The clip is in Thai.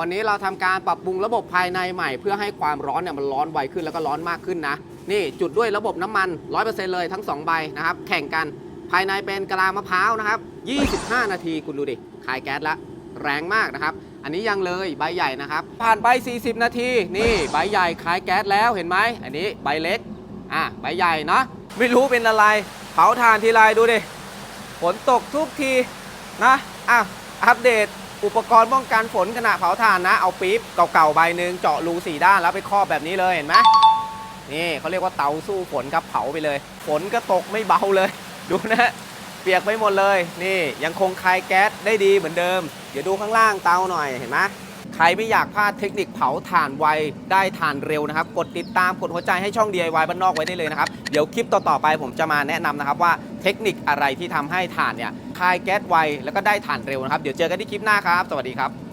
วันนี้เราทำการปรับปรุงระบบภายในใหม่ เพื่อให้ความร้อนเนี่ยมันร้อนไวขึ้นแล้วก็ร้อนมากขึ้นนะ นี่จุดด้วยระบบน้ำมัน 100%เลยทั้ง 2 ใบนะครับ แข่งกันภายในเป็นกะลามะพร้าวนะครับ 25 นาทีคุณดูดิคายแก๊สละแรงมากนะครับ อันนี้ยังเลยใบใหญ่นะครับ ผ่านไป 40 นาที นี่ใบใหญ่คายแก๊สแล้วเห็นไหม อันนี้ใบเล็ก อะใบใหญ่เนาะ ไม่รู้เป็นอะไร เผาถ่านทีไรดูดิ ฝนตกทุกทีนะ อะอัปเดต อุปกรณ์ป้องกันฝนขณะเผาถ่านนะ เอาปี๊บเก่าๆใบหนึ่งเจาะรูสี่ด้านแล้วไปครอบแบบนี้เลยเห็นไหมนี่เขาเรียกว่าเตาสู้ฝนครับเผาไปเลย ฝนก็ตกไม่เบาเลย ดูนะเปียกไปหมดเลย นี่ยังคงคายแก๊สได้ดีเหมือนเดิม เดี๋ยวดูข้างล่างเตาหน่อยเห็นไหมใครไม่อยากพลาดเทคนิคเผาถ่านไวได้ถ่านเร็วนะครับ กดติดตามกดหัวใจให้ช่อง DIY บ้านนอกไว้ได้เลยนะครับ เดี๋ยวคลิปต่อๆไปผมจะมาแนะนำนะครับว่าเทคนิคอะไรที่ทำให้ถ่านเนี่ย คายแก๊สไวแล้วก็ได้ถ่านเร็วนะครับ เดี๋ยวเจอกันที่คลิปหน้าครับ สวัสดีครับ